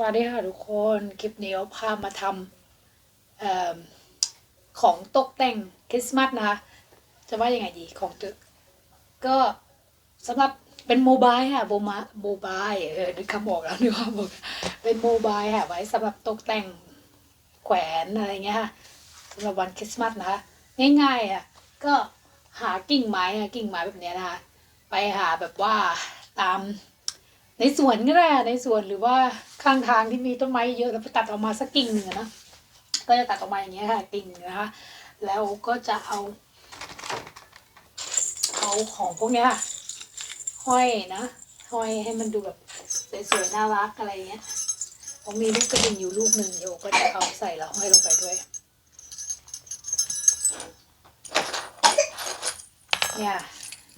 สวัสดีค่ะทุกคน คลิปนี้เราพามาทำออของตกแต่งคริสต์มาสนะคะ จะว่ายังไงดีของตึก ก็สำหรับเป็นโมบายค่ะโบมาโมบายเออนึกคำบอกแล้วนึกว่าบอกเป็นโมบายค่ะไว้สำหรับตกแต่งแขวนอะไรเงี้ยค่ะสำหรับวันคริสต์มาสนะคะง่ายๆอะก็หากิ่งไม้ค่ะกิ่งไม้แบบเนี้ยนะคะ ไปหาแบบว่าตาม ในสวนก็ได้ในสวนหรือว่าข้างทางที่มีต้นไม้เยอะแล้วไปตัดออกมาสักกิ่งหนึ่งนะก็จะตัดออกมาอย่างเงี้ยค่ะกิ่งนะคะแล้วก็จะเอาเอาของพวกเนี้ยค่ะห้อยนะห้อยให้มันดูแบบสวยๆน่ารักอะไรเงี้ยผมมีลูกกระดิ่งอยู่ลูกหนึ่งโยก็จะเอาใส่แล้วห้อยลงไปด้วยเนี่ย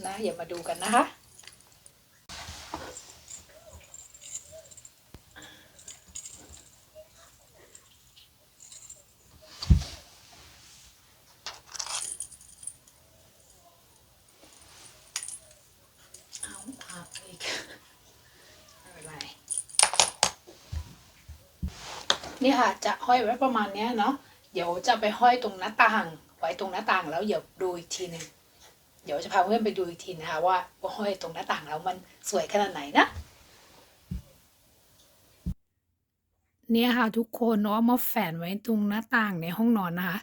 นะอย่ามาดูกันนะคะ เอาพับอีกไม่เป็นไร นี่ค่ะ จะห้อยไว้ประมาณเนี้ยเนาะเดี๋ยวจะไปห้อยตรงหน้าต่างไว้ตรงหน้าต่างแล้วเดี๋ยวดูอีกทีหนึ่งเดี๋ยวจะพาเพื่อนไปดูอีกทีนะคะว่าว่าห้อยตรงหน้าต่างแล้วมันสวยขนาดไหนนะเนี่ยค่ะทุกคนเนาะเอามาแฝนไว้ตรงหน้าต่างในห้องนอนนะคะ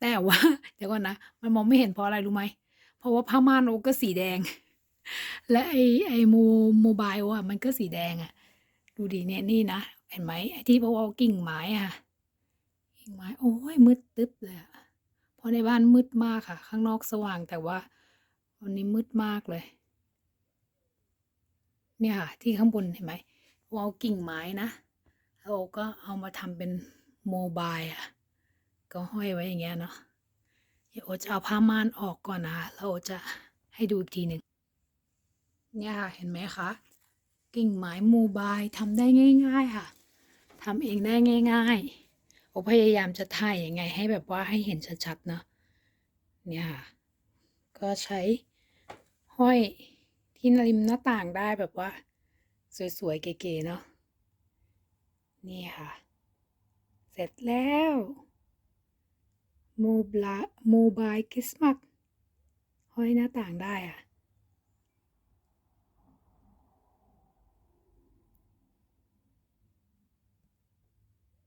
แต่ว่าเดี๋ยวก่อนนะ มันมองไม่เห็นเพราะอะไรรู้ไหมเพราะว่าผ้าม่านโอก็สีแดง และไอไอโมโมบายอะมันก็สีแดงอะ ดูดีเนี่ยนี่นะ เห็นไหมไอที่เพราะว่ากิ่งไม้อะกิ่งไม้โอ้ยมืดตึ๊บเลยเพราะในบ้านมืดมากค่ะ ข้างนอกสว่างแต่ว่าวันนี้มืดมากเลย เนี่ยค่ะ ที่ข้างบนเห็นไหมว่าเอากิ่งไม้นะแล้วโอก็เอามาทำเป็นโมบายอะ ก็ห้อยไว้อย่างเงี้ยเนาะเดี๋ยวจะเอาผ้าม่านออกก่อนนะคะแล้วจะให้ดูอีกทีหนึ่งเนี่ยค่ะ เห็นไหมคะกิ่งไม้โมบายทำได้ง่าย ๆ ค่ะ ทำเองได้ง่ายๆโอพยายามจะถ่ายยังไง ให้แบบว่าให้เห็นชัดๆเนาะเนี่ยค่ะ ก็ใช้ห้อยที่ริมหน้าต่างได้แบบว่า สวยๆ เก๋ๆเนาะนี่ค่ะ เสร็จแล้วโมบลาโมบายคริสต์มาสห้อยหน้าต่างได้อะ